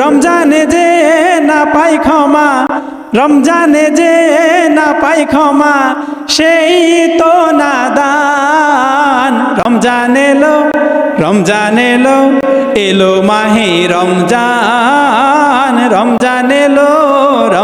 রমজানে যে না পাই ক্ষমা, রমজানে যে না পাই ক্ষমা, সেই তো না দান রমজান এলো রমজান এলো এলো মাহে রমজান রমজান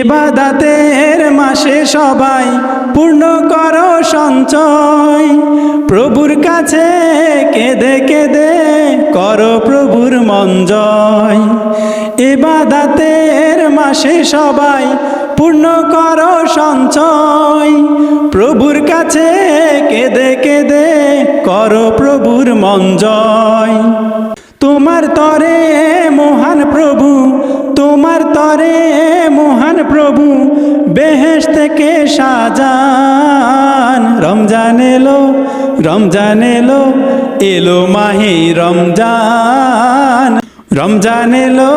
ইবাদাতের মাসে সবাই পূর্ণ কর সঞ্চয়। প্রভুর কাছে কেঁদে কেঁদে করো প্রভুর মন জয় ইবাদাতের মাসে সবাই পূর্ণ কর সঞ্চয়। প্রভুর কাছে কেঁদে কেঁদে করো প্রভুর মন জয় তোমার তরে মহান প্রভু তোমার তরে মহান প্রভু বেহেশ থেকে সাজান। রমজান এলো রমজান এলো এলো মাহি রমজান। রমজান এলো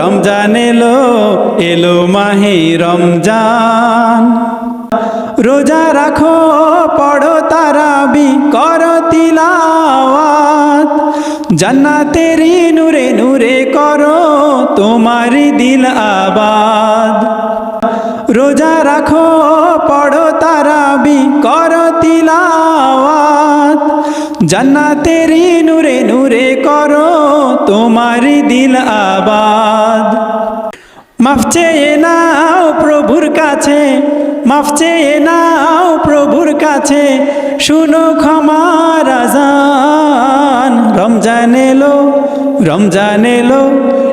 রমজান এলো এলো মাহি রমজান। রোজা রাখো, পড়ো তারাবি, কর তিলাওয়াত। জান্নাতেরি নূরে নূরে করো তোমারি দিল আবাদ। রোজা রাখো, পড়ো, তারাবি, কর তিলাওয়াত। জান্নাতেরি নূরে নূরে করো তোমারি দিল আবাদ। মাফ চেয়ে নাও প্রভুর কাছে, মাফ চেয়ে নাও প্রভুর কাছে, শুনো ক্ষমার আজান। রমজান এলো রমজান এলো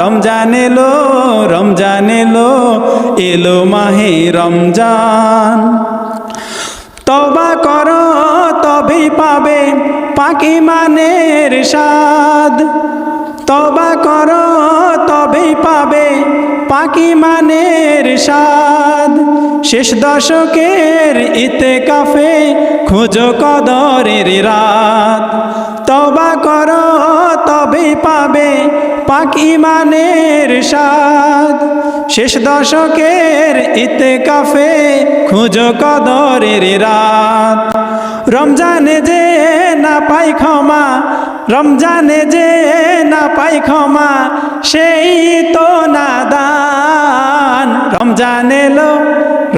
রমজান এলো রমজান এলো এলো মাহে রমজান। তবা কর, তবেই পাবে পাকি মানের স্বাদ। তবা কর, তবেই পাবে পাকি মানের স্বাদ। শেষ দশকের ইতে কাফে খোঁজো কদরের রাত। তবা করো তবেই পাবে পাকি মানের স্বাদ। শেষ দশকের ইতে কাফে খুঁজো কদরের রাত। রমজানে যে না পাই ক্ষমা, রমজানে যে না পাই ক্ষমা, সেই তো না দান। রমজান এলো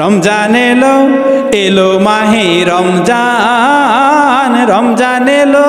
রমজান এলো এলো মাহে রমজান। রমজান এলো